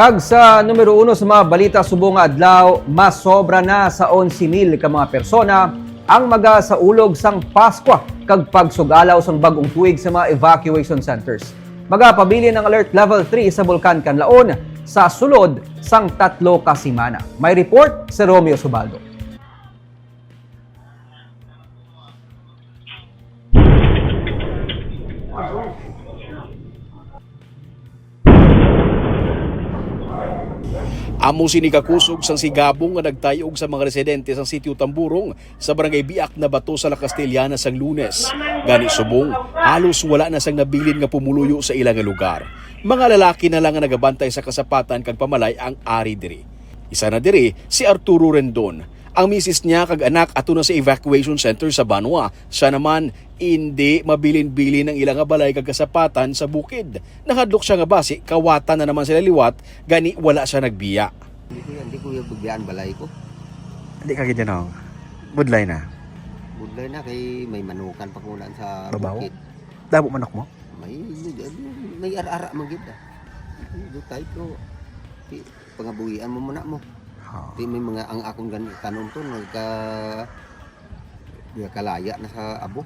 Kag sa numero uno sa mga balita subong adlaw, mas sobra na sa 11,000 ka mga persona ang maga sa ulog sang Paskwa kag pagsugalaw sang bagong tuig sa mga evacuation centers. Magapabili ng alert level 3 sa Bulkan Kanlaon sa sulod sang tatlo ka simana. May report si Romeo Subaldo. Amo sinikakusog sang sigabong nga nagtayog sa mga residente sa sitio Tamburong sa barangay Biak na Bato sa La Castellana sang Lunes. Gani subong, halos wala na sang nabilin nga pumuluyo sa ilang lugar. Mga lalaki na lang nga nagabantay sa kasapatan kag pamalay ang ari diri. Isa na diri si Arturo Rendon. Ang misis niya kag anak ato na sa evacuation center sa Banwa. Siya naman hindi mabilin-bilin ng ilang nga balay kag kasapatan sa bukid. Nakadlok siya nga basi, kawatan na naman sila liwat, gani wala siya nagbiya. Hindi ko yan, hindi ko yung pagbiyaan balay ko. Hindi ka ganyan ako. Budlay na. Budlay na kay may manukan pa kunan sa Babaw? bukid. Dabo manok mo? May may ara-ara man gid. Do tayo. Di, Pangabuhian mo muna mo. Ha. Di may mga ang akong gan kanon to nagka kalaya na sa abo.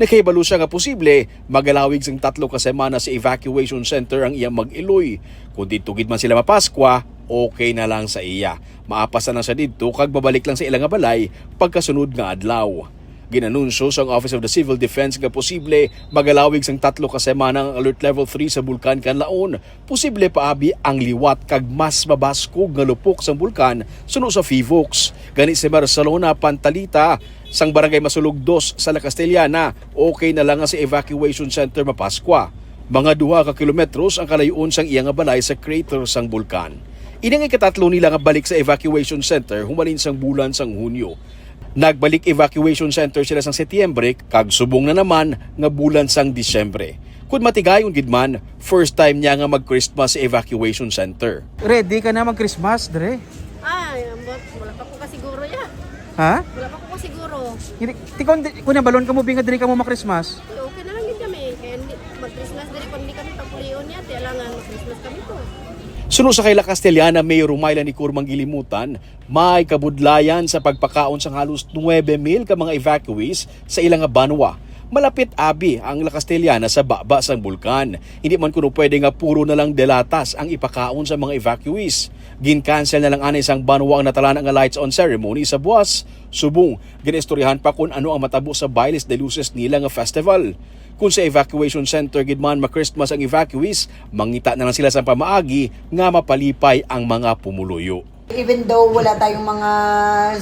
Nakahibalo siya nga posible magalawig sang tatlo ka semana sa evacuation center ang iyang mag-iloy. Kung dito gid man sila mapaskwa, okay na lang sa iya. Maapasan na siya dito kag babalik lang sa ilang balay pagkasunod nga adlaw. Ginanunsyo sa Office of the Civil Defense nga posible magalawig sang tatlo ka semana ang alert level 3 sa bulkan Kanlaon. Posible paabi ang liwat kag mas mabaskog nga lupok sang bulkan suno sa Fivox. Gani si Barcelona Pantalita sang barangay Masulog 2 sa La Castellana, okay na lang sa evacuation center mapaskwa. Mga duha ka kilometros ang kalayon sang iya nga balay sa crater sang bulkan. Inang ikatatlo nila nga balik sa evacuation center humalin sang bulan sang Hunyo. Nagbalik evacuation center sila sang Setyembre kag subong na naman nga bulan sang Disyembre. Kung matigayon gid man, first time niya nga mag-Christmas sa evacuation center. Ready ka na mag-Christmas, Dre? Ay, ambot, wala pa ko kasiguro ya. Ha? Wala pa ko kasiguro. Hindi, ti kung, kung nabalon ka mo, binga Dre ka mo mag-Christmas. Eh, okay na lang din kami. Kaya hindi, mag-Christmas din kung hindi kami papuliyon niya. Kailangan mag-Christmas kami po. Suno sa kaila Castellana, Mayor Rumayla ni Kurmang Gilimutan, may kabudlayan sa pagpakaon sang halos 9,000 ka mga evacuees sa ilang banwa. Malapit abi ang La Castellana sa baba sang bulkan. Hindi man kuno pwede nga puro na lang delatas ang ipakaon sa mga evacuees. Gin-cancel na lang anay sang banwa ang natalan nga lights on ceremony sa buwas. Subong, ginistoryahan pa kung ano ang matabo sa Bailes de Luces nila nga festival. Kung sa evacuation center gid man ma-Christmas ang evacuees, mangita na lang sila sa pamaagi nga mapalipay ang mga pumuluyo. Even though wala tayong mga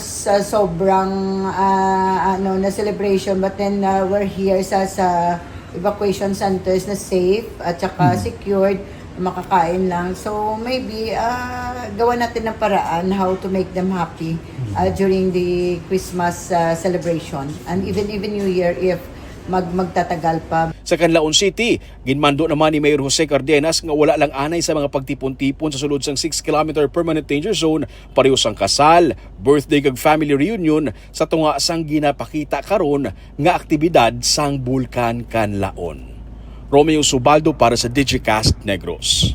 sa sobrang ah, ano na celebration but then ah, we're here sa sa evacuation centers na safe at saka secured makakain lang. So maybe ah, gawa natin ng paraan how to make them happy ah, during the Christmas ah, celebration and even even New Year if mag magtatagal pa. Sa Canlaon City, ginmando naman ni Mayor Jose Cardenas nga wala lang anay sa mga pagtipon-tipon sa sulod sang 6 km permanent danger zone pareho sang kasal, birthday kag family reunion sa tunga sang ginapakita karon nga aktibidad sang Bulkan Canlaon. Romeo Subaldo para sa Digicast Negros.